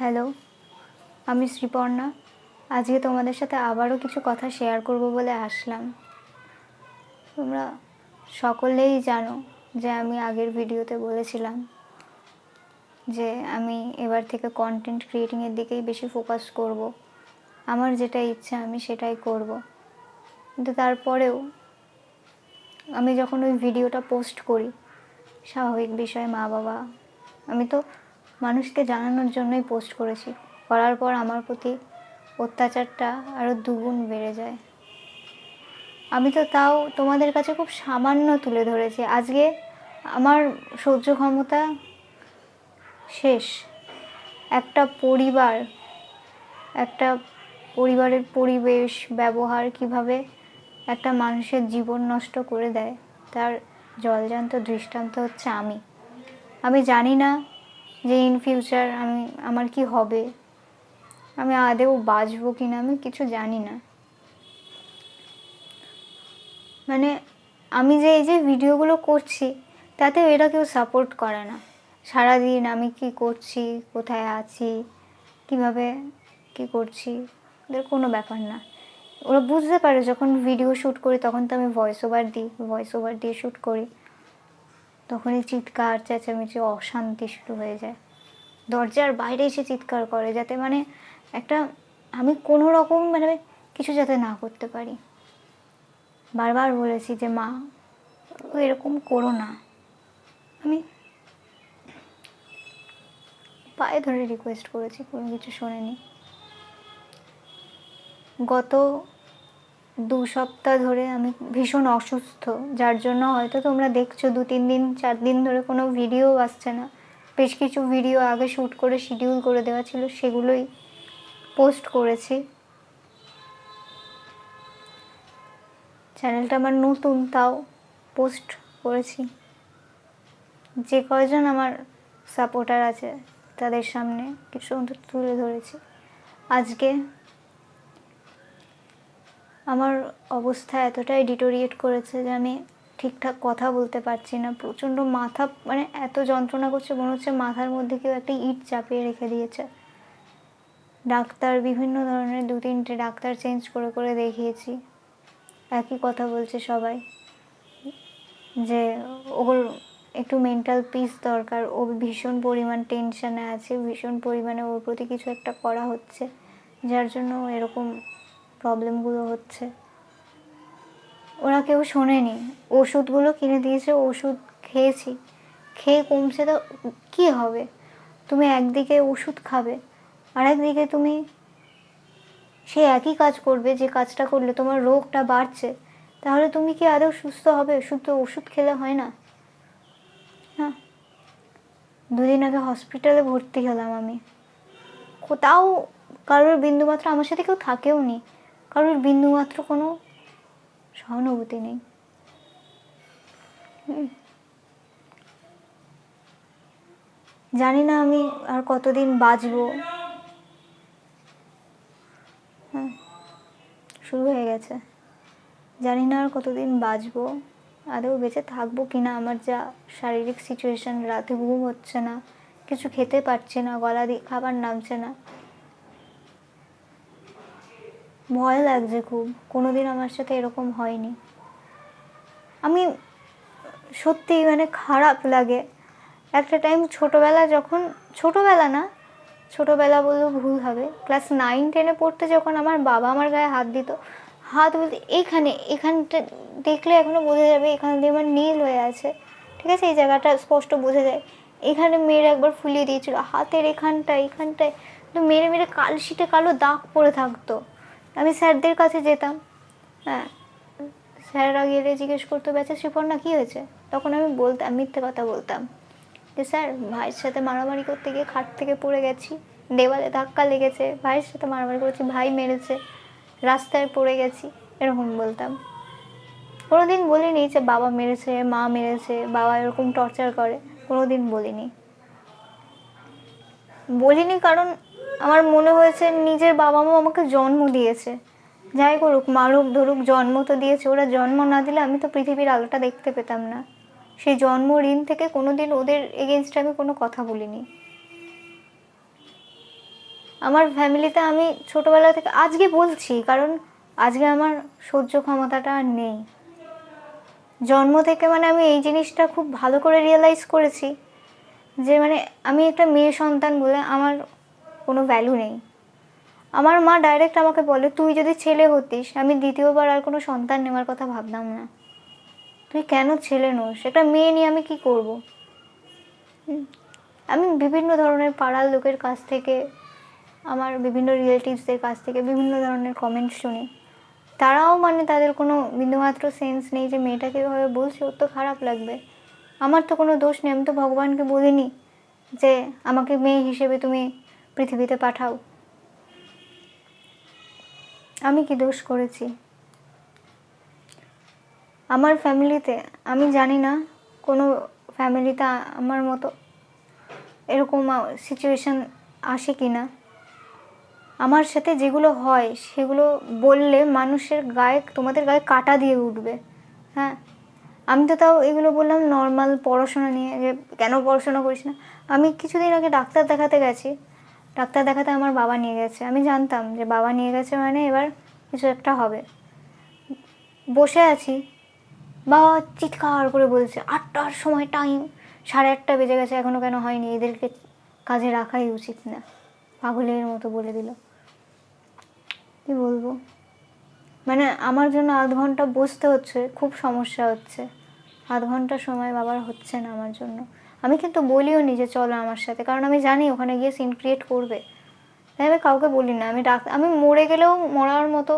Hello, আমি শ্রীপর্ণা। আজকে তোমাদের সাথে আবারও কিছু কথা শেয়ার করব বলে আসলাম। তোমরা সকলেই জানো যে আমি আগের ভিডিওতে বলেছিলাম যে আমি এবার থেকে কন্টেন্ট ক্রিয়েটিংয়ের দিকেই বেশি ফোকাস করব। আমার যেটা ইচ্ছা আমি সেটাই করব। কিন্তু তারপরেও আমি যখন ওই ভিডিওটা পোস্ট করি, স্বাভাবিক বিষয়ে মা বাবা আমি তো মানুষকে জানানোর জন্যই পোস্ট করেছি। করার পর আমার প্রতি অত্যাচারটা আরও দুগুণ বেড়ে যায়। আমি তো তাও তোমাদের কাছে খুব সামান্য তুলে ধরেছি। আজকে আমার সহ্য ক্ষমতা শেষ। একটা পরিবার, একটা পরিবারের পরিবেশ, ব্যবহার কীভাবে একটা মানুষের জীবন নষ্ট করে দেয়, তার জলজান্ত দৃষ্টান্ত হচ্ছে আমি। আমি জানি না যে ইন ফিউচার আমি, আমার কি হবে? আমি আদেও বাঁচবো কি না আমি কিছু জানি না। মানে আমি যে এই যে ভিডিওগুলো করছি, তাতেও এরা কেউ সাপোর্ট করে না। সারাদিন আমি কি করছি, কোথায় আছি, কীভাবে কি করছি ওদের কোনো ব্যাপার না। ওরা বুঝতে পারে যখন ভিডিও শ্যুট করি, তখন তো আমি ভয়েস ওভার দিই ভয়েস ওভার দিয়ে শ্যুট করি। তখনই চিৎকার, চেঁচামেচি, অশান্তি শুরু হয়ে যায়। দরজার বাইরে এসে চিৎকার করে যাতে মানে একটা আমি কোনো রকম মানে কিছু যাতে না করতে পারি। বারবার বলেছি যে, মা এরকম করো না। আমি পায়ে ধরে রিকোয়েস্ট করেছি, কোনো কিছু শোনেনি। গত দু সপ্তাহ ধরে আমি ভীষণ অসুস্থ, যার জন্য হয়তো তোমরা দেখছ দু তিন দিন, চার দিন ধরে কোনো ভিডিও আসছে না। বেশ কিছু ভিডিও আগে শ্যুট করে শিডিউল করে দেওয়া ছিল, সেগুলোই পোস্ট করেছি। চ্যানেলটা আমার নতুন, তাও পোস্ট করেছি। যে কয়জন আমার সাপোর্টার আছে, তাদের সামনে কিছু অন্তত তুলে ধরেছি। আজকে আমার অবস্থা এতটাই ডিটোরিয়েট করেছে যে আমি ঠিকঠাক কথা বলতে পারছি না। প্রচণ্ড মাথা মানে এত যন্ত্রণা করছে, মনে হচ্ছে মাথার মধ্যে কেউ একটা ইট চাপিয়ে রেখে দিয়েছে। ডাক্তার, বিভিন্ন ধরনের দু তিনটে ডাক্তার চেঞ্জ করে করে দেখিয়েছি। একই কথা বলছে সবাই। যে ওর একটু মেন্টাল পিস দরকার ও ভীষণ পরিমাণ টেনশানে আছে, ভীষণ পরিমাণে ওর প্রতি কিছু একটা করা হচ্ছে, যার জন্য এরকম প্রবলেমগুলো হচ্ছে। ওরা কেউ শোনেনি। ওষুধগুলো কিনে দিয়েছে, ওষুধ খেয়েছি। খেয়ে কমছে তো কী হবে? তুমি একদিকে ওষুধ খাবে আর একদিকে তুমি সে একই কাজ করবে, যে কাজটা করলে তোমার রোগটা বাড়ছে। তাহলে তুমি কি আদৌ সুস্থ হবে? শুধু ওষুধ খেলে হয় না। হ্যাঁ দুদিন আগে হসপিটালে ভর্তি হলাম আমি। কোথাও কারোর বিন্দুমাত্র আমার সাথে কেউ থাকেও নি কারোর বিন্দুমাত্র কোনো সহানুভূতি নেই। জানি না আমি আর কতদিন বাঁচবো। শুরু হয়ে গেছে। জানি না আর কতদিন বাঁচবো। আদৌ বেঁচে থাকব কি না আমার যা শারীরিক সিচুয়েশান রাতে ঘুম হচ্ছে না, কিছু খেতে পারছি না, গলা দিয়ে খাবার নামছে না। ভয় লাগছে খুব। কোনোদিন আমার সাথে এরকম হয়নি। আমি সত্যি মানে খারাপ লাগে। একটা টাইম ছোটোবেলা যখন, ছোটোবেলা না, ছোটোবেলা বললেও ভুল হবে। ক্লাস নাইন টেনে পড়তে যখন আমার বাবা আমার গায়ে হাত দিত, হাত বলতে এইখানে এখানটা দেখলে এখনও বোঝা যাবে এখান দিয়ে আমার নীল হয়ে আছে। ঠিক আছে? এই জায়গাটা স্পষ্ট বোঝা যায়। এখানে মেয়ের একবার ফুলিয়ে দিয়েছিল, হাতের এখানটায় এখানটায়। তো মেরে মেরে কালশিটে কালো দাগ পড়ে থাকতো। আমি স্যারদের কাছে যেতাম। হ্যাঁ স্যাররা গেলে জিজ্ঞেস করতো, বেচা শ্রীপর্ণা কী হয়েছে? তখন আমি বলতাম মিথ্যে কথা বলতাম। যে, স্যার, ভাইয়ের সাথে মারামারি করতে গিয়ে খাট থেকে পড়ে গেছি, দেওয়ালে ধাক্কা লেগেছে, ভাইয়ের সাথে মারামারি করেছি, ভাই মেরেছে, রাস্তায় পড়ে গেছি, এরকম বলতাম। কোনো দিন বলিনি যে, বাবা মেরেছে, মা মেরেছে, বাবা এরকম টর্চার করে। কোনো দিন বলিনি। বলিনি কারণ আমার মনে হয়েছে নিজের বাবা মা আমাকে জন্ম দিয়েছে। যাই করুক মারুক ধরুক, জন্ম তো দিয়েছে। ওরা জন্ম না দিলে আমি তো পৃথিবীর আলোটা দেখতে পেতাম না। সেই জন্ম ঋণ থেকে কোনো দিন ওদের এগেনস্টে আমি কোনো কথা বলিনি। আমার ফ্যামিলিতে আমি ছোটোবেলা থেকে, আজকে বলছি, কারণ আজকে আমার সহ্য ক্ষমতাটা আর নেই। জন্ম থেকে মানে আমি এই জিনিসটা খুব ভালো করে রিয়েলাইজ করেছি যে মানে আমি একটা মেয়ে সন্তান বলে আমার কোনো ভ্যালু নেই। আমার মা ডাইরেক্ট আমাকে বলে, তুই যদি ছেলে হতিস, আমি দ্বিতীয়বার আর কোনো সন্তান নেওয়ার কথা ভাবতাম না। তুই কেন ছেলে নোস? একটা মেয়ে নিয়ে আমি কি করব? আমি বিভিন্ন ধরনের পাড়ার লোকের কাছ থেকে, আমার বিভিন্ন রিলেটিভসদের কাছ থেকে বিভিন্ন ধরনের কমেন্ট শুনি। তারাও মানে তাদের কোনো বিন্দুমাত্র সেন্স নেই যে মেয়েটাকে এভাবে বলছে, ওর তো খারাপ লাগবে। আমার তো কোনো দোষ নেই, আমি তো ভগবানকে বলিনি যে আমাকে মেয়ে হিসেবে তুমি পৃথিবীতে পাঠাও। আমি কি দোষ করেছি? আমার ফ্যামিলিতে, আমি জানি না, কোনো ফ্যামিলিতে আমার মতো এরকম সিচুয়েশান আসে কি না। আমার সাথে যেগুলো হয়, সেগুলো বললে মানুষের গায়ে, তোমাদের গায়ে কাটা দিয়ে উঠবে। হ্যাঁ? আমি তো তাও এগুলো বললাম নর্মাল পড়াশোনা নিয়ে যে, কেন পড়াশোনা করিস না? আমি কিছুদিন আগে ডাক্তার দেখাতে গেছি। ডাক্তার দেখাতে আমার বাবা নিয়ে গেছে। আমি জানতাম যে বাবা নিয়ে গেছে মানে এবার কিছু একটা হবে। বসে আছি। বাবা চিৎকার করে বলছে, আটটার সময় টাইম সাড়ে আটটা বেজে গেছে এখনও কেন হয়নি? এদেরকে কাজে রাখাই উচিত না। পাগলের মতো বলে দিল। কি বলব? মানে আমার জন্য আধ ঘণ্টা বসতে হচ্ছে, খুব সমস্যা হচ্ছে। আধ ঘণ্টা সময় বাবার হচ্ছে না আমার জন্য। আমি কিন্তু বলিও নি যে চলো আমার সাথে, কারণ আমি জানি ওখানে গিয়ে সিন ক্রিয়েট করবে। তাই আমি কাউকে বলি না, আমি ডাক আমি মরে গেলেও মরার মতো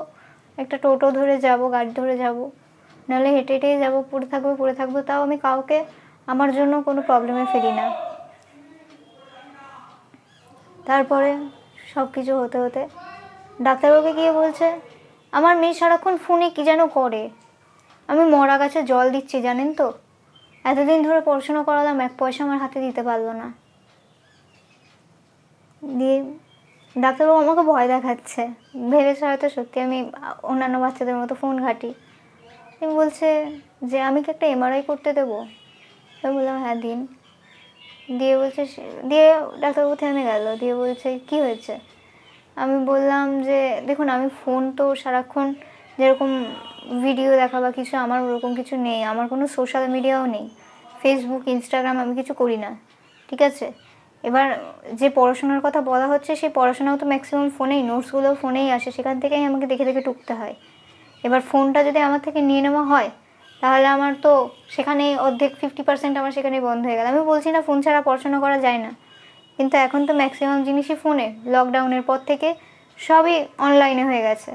একটা টোটো ধরে যাব, গাড়ি ধরে যাব, নাহলে হেঁটে হেঁটেই যাব, পড়ে থাকব পড়ে থাকব, তাও আমি কাউকে, আমার জন্য কোনো প্রবলেমে ফেলি না। তারপরে সব কিছু হতে হতে ডাক্তারবাবুকে গিয়ে বলছে, আমার মেয়ে সারাক্ষণ ফোনে কী যেন করে? আমি মরা গাছে জল দিচ্ছি, জানেন তো? এতদিন ধরে পড়াশোনা করালাম, এক পয়সা আমার হাতে দিতে পারল না। দিয়ে ডাক্তারবাবু আমাকে ভয় দেখাচ্ছে। ভেবেছে হয়তো সত্যি আমি অন্যান্য বাচ্চাদের মতো ফোন ঘাঁটি। আমি বলছে যে, আমি কি একটা এমআরআই করতে দেবো? আমি বললাম হ্যাঁ দিন। দিয়ে বলছে দিয়ে ডাক্তারবাবু থেমে গেল। দিয়ে বলছে, কি হয়েছে? আমি বললাম যে, দেখুন, আমি ফোন তো সারাক্ষণ যেরকম ভিডিও দেখা বা কিছু, আমার ওরকম কিছু নেই। আমার কোনো সোশ্যাল মিডিয়াও নেই। ফেসবুক ইনস্টাগ্রাম আমি কিছু করি না। ঠিক আছে? এবার যে পড়াশোনার কথা বলা হচ্ছে, সেই পড়াশোনাও তো ম্যাক্সিমাম ফোনেই নোটসগুলো ফোনেই আসে। সেখান থেকেই আমাকে দেখে দেখে টুকতে হয়। এবার ফোনটা যদি আমার থেকে নিয়ে নেওয়া হয়, তাহলে আমার তো সেখানে অর্ধেক ফিফটি পার্সেন্ট আমার সেখানে বন্ধ হয়ে গেল। আমি বলছি না ফোন ছাড়া পড়াশোনা করা যায় না। কিন্তু এখন তো ম্যাক্সিমাম জিনিসই ফোনে লকডাউনের পর থেকে সবই অনলাইনে হয়ে গেছে।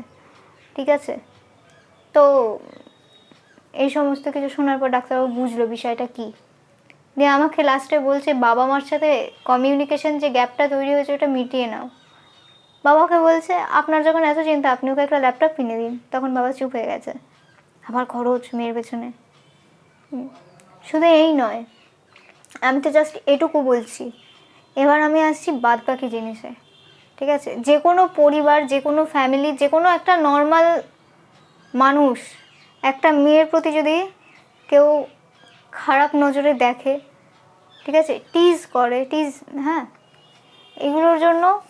ঠিক আছে? তো এই সমস্ত কিছু শোনার পর ডাক্তারবাবু বুঝলো বিষয়টা কী? দিয়ে আমাকে লাস্টে বলছে, বাবা মার সাথে কমিউনিকেশন যে গ্যাপটা তৈরি হয়েছে ওটা মিটিয়ে নাও। বাবাকে বলছে, আপনার যখন এত চিন্তা, আপনি ওকে একটা ল্যাপটপ কিনে দিন। তখন বাবা চুপ হয়ে গেছে। আবার খরচ মেয়ের পেছনে। শুধু এই নয়, আমি তো জাস্ট এটুকু বলছি। এবার আমি আসছি বাদ বাকি জিনিসে, ঠিক আছে? যে কোনো পরিবার, যে কোনো ফ্যামিলি যে কোনো একটা নর্মাল মানুষ, একটা মেয়ের প্রতি যদি কেউ খারাপ নজরে দেখে, ঠিক আছে? টিজ করে টিজ হ্যাঁ? এগুলোর জন্য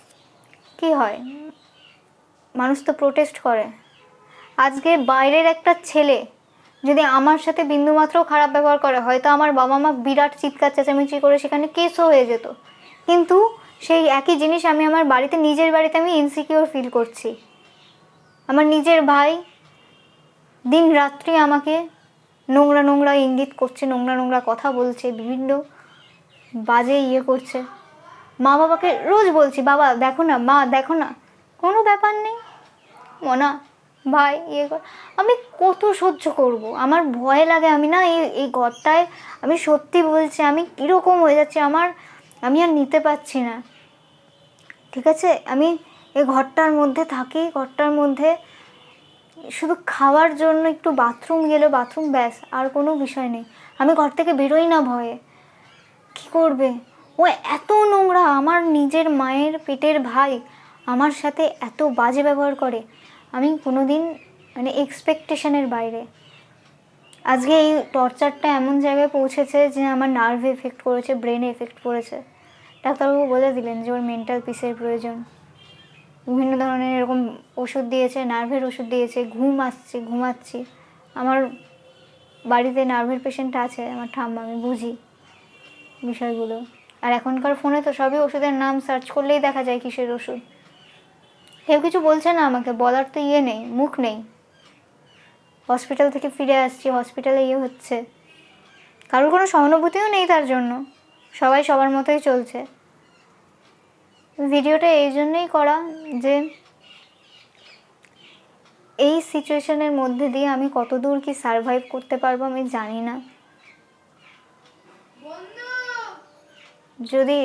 কি হয়? মানুষ তো প্রোটেস্ট করে। আজকে বাইরের একটা ছেলে যদি আমার সাথে বিন্দুমাত্র খারাপ ব্যবহার করে, হয়তো আমার বাবা মা বিরাট চিৎকার, চেঁচামেচি করে সেখানে কেসও হয়ে যেত। কিন্তু সেই একই জিনিস আমি আমার বাড়িতে, নিজের বাড়িতে আমি ইনসিকিওর ফিল করছি। আমার নিজের ভাই দিন রাত্রি আমাকে নোংরা নোংরা ইঙ্গিত করছে, নোংরা নোংরা কথা বলছে, বিভিন্ন বাজে ইয়ে করছে। মা বাবাকে রোজ বলছি, বাবা, দেখো না, মা, দেখো না, কোনো ব্যাপার নেই। মনা, ভাই ইয়ে কর। আমি কত সহ্য করব? আমার ভয় লাগে, আমি না এই এই ঘরটায় আমি সত্যি বলছি, আমি কীরকম হয়ে যাচ্ছে, আমার, আমি আর নিতে পারছি না। ঠিক আছে, আমি এই ঘরটার মধ্যে থাকি, ঘরটার মধ্যে শুধু খাওয়ার জন্য একটু বাথরুম গেলে বাথরুম, ব্যাস, আর কোনো বিষয় নেই। আমি ঘর থেকে বেরোই না ভয়ে। কি করবে? ও এত নোংরা, আমার নিজের মায়ের পেটের ভাই আমার সাথে এত বাজে ব্যবহার করে। আমি কোনো দিন মানে এক্সপেকটেশনের বাইরে। আজকে এই টর্চারটা এমন জায়গায় পৌঁছেছে যে আমার নার্ভে এফেক্ট করেছে ব্রেনে এফেক্ট করেছে। ডাক্তারবাবু বলে দিলেন যে ওর মেন্টাল পিসের প্রয়োজন। বিভিন্ন ধরনের এরকম ওষুধ দিয়েছে, নার্ভের ওষুধ দিয়েছে, ঘুম আসছে, ঘুমাচ্ছি। আমার বাড়িতে নার্ভের পেশেন্ট আছে, আমার ঠাম্মা, আমি বুঝি বিষয়গুলো। আর এখনকার ফোনে তো সবই ওষুধের নাম সার্চ করলেই দেখা যায় কিসের ওষুধ। কেউ কিছু বলছে না আমাকে, বলার তো ইয়ে নেই, মুখ নেই। হসপিটাল থেকে ফিরে আসছি হসপিটালে ইয়ে হচ্ছে। কারোর কোনো সহানুভূতিও নেই তার জন্য। সবাই সবার মতোই চলছে। ভিডিওটা এই জন্যই করা যে এই সিচুয়েশনের মধ্যে দিয়ে আমি কতদূর কি সারভাইভ করতে পারব আমি জানি না। যদি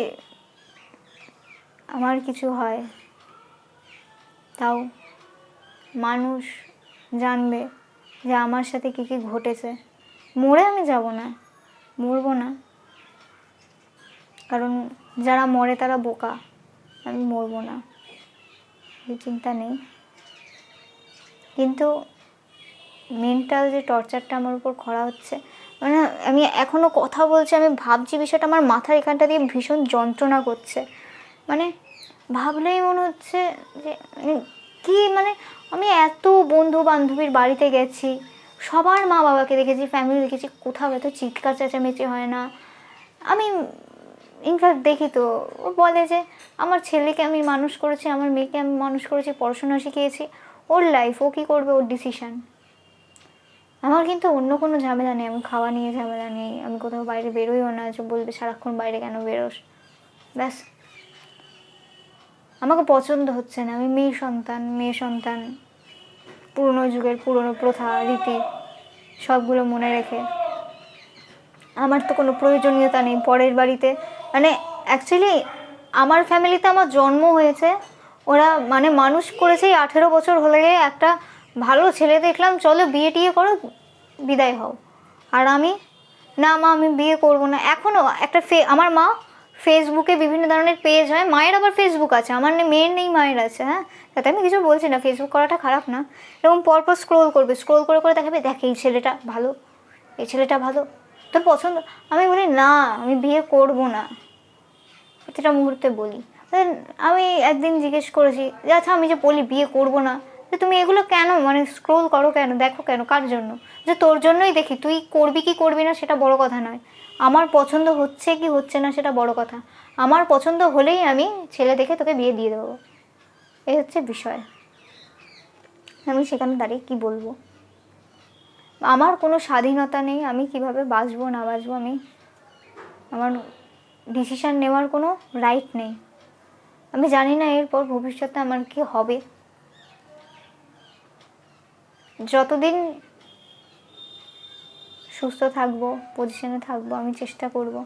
আমার কিছু হয়, তাও মানুষ জানবে যে আমার সাথে কী কী ঘটেছে। মরে আমি যাব না, মরবো না। কারণ যারা মরে তারা বোকা। আমি মরবো না। এই চিন্তা নেই। কিন্তু মেন্টাল যে টর্চারটা আমার উপর করা হচ্ছে মানে আমি এখনও কথা বলছি, আমি ভাবছি বিষয়টা আমার মাথার এখানটা দিয়ে ভীষণ যন্ত্রণা করছে। মানে ভাবলেই মনে হচ্ছে যে মানে কি মানে আমি এত বন্ধু বান্ধবীর বাড়িতে গেছি, সবার মা বাবাকে দেখেছি ফ্যামিলি দেখেছি, কোথাও এত চিৎকার চেঁচামেচি হয় না। আমি ইনফ্যাক্ট দেখি তো, ও বলে যে, আমার ছেলেকে আমি মানুষ করেছি, আমার মেয়েকে আমি মানুষ করেছি, পড়াশোনা শিখিয়েছি, ওর লাইফ ও কী করবে, ওর ডিসিশান আমার কিন্তু অন্য কোনো ঝামেলা নেই, আমি খাওয়া নিয়ে ঝামেলা নেই, আমি কোথাও বাইরে বেরোইও না, যে বলবে, সারাক্ষণ বাইরে কেন বেরোস? ব্যাস। আমাকে পছন্দ হচ্ছে না, আমি মেয়ে সন্তান মেয়ে সন্তান, পুরনো যুগের পুরনো প্রথা, রীতি, সবগুলো মনে রেখে আমার তো কোনো প্রয়োজনীয়তা নেই পরের বাড়িতে। মানে অ্যাকচুয়ালি আমার ফ্যামিলিতে আমার জন্ম হয়েছে। ওরা মানে মানুষ করেছে এই আঠেরো বছর হলে একটা ভালো ছেলে দেখলাম, চলো বিয়ে টিয়ে করো, বিদায় হও। আর আমি, না মা, আমি বিয়ে করব না। এখনও একটা ফে, আমার মা ফেসবুকে বিভিন্ন ধরনের পেজ হয়। মায়ের আবার ফেসবুক আছে, আমার নেই মেয়ের নেই মায়ের আছে হ্যাঁ? তাতে আমি কিছু বলছি না, ফেসবুক করাটা খারাপ না। এরকম পরপর স্ক্রোল করবে স্ক্রোল করে করে দেখাবে, দেখ, এই ছেলেটা ভালো, এই ছেলেটা ভালো। তোর পছন্দ? আমি বলি, না, আমি বিয়ে করব না। প্রতিটা মুহূর্তে বলি। আমি একদিন জিজ্ঞেস করেছি, যে আচ্ছা আমি যে বলি বিয়ে করব না, যে তুমি এগুলো কেন? মানে স্ক্রোল করো কেন? দেখো কেন? কার জন্য? যে তোর জন্যই দেখি, তুই করবি কি করবি না সেটা বড় কথা নয়। আমার পছন্দ হচ্ছে কি হচ্ছে না সেটা বড় কথা। আমার পছন্দ হলেই আমি ছেলে দেখে তোকে বিয়ে দিয়ে দেবো। এই হচ্ছে বিষয়। আমি সেখানে দাঁড়িয়ে কি বলব? আমার কোনো স্বাধীনতা নেই, আমি কীভাবে বাঁচবো, না বাঁচবো, আমি আমার ডিসিশান নেওয়ার কোনো রাইট নেই। আমি জানি না এরপর ভবিষ্যতে আমার কি হবে। যতদিন সুস্থ থাকব পজিশনে থাকব, আমি চেষ্টা করব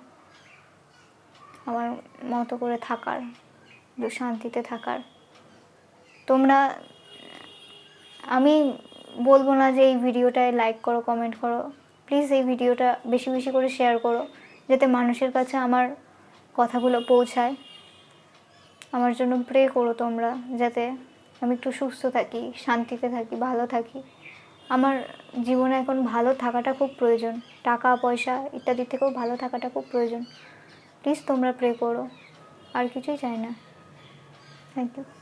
আমার মতো করে থাকার শান্তিতে থাকার। তোমরা, আমি বলব না যে এই ভিডিওটায় লাইক করো কমেন্ট করো। প্লিজ এই ভিডিওটা বেশি বেশি করে শেয়ার করো, যাতে মানুষের কাছে আমার কথাগুলো পৌঁছায়। আমার জন্য প্রে করো তোমরা, যাতে আমি একটু সুস্থ থাকি, শান্তিতে থাকি, ভালো থাকি। আমার জীবনে এখন ভালো থাকাটা খুব প্রয়োজন, টাকা, পয়সা ইত্যাদি থেকেও ভালো থাকাটা খুব প্রয়োজন। প্লিজ তোমরা প্রে করো, আর কিছুই চাই না। Thank you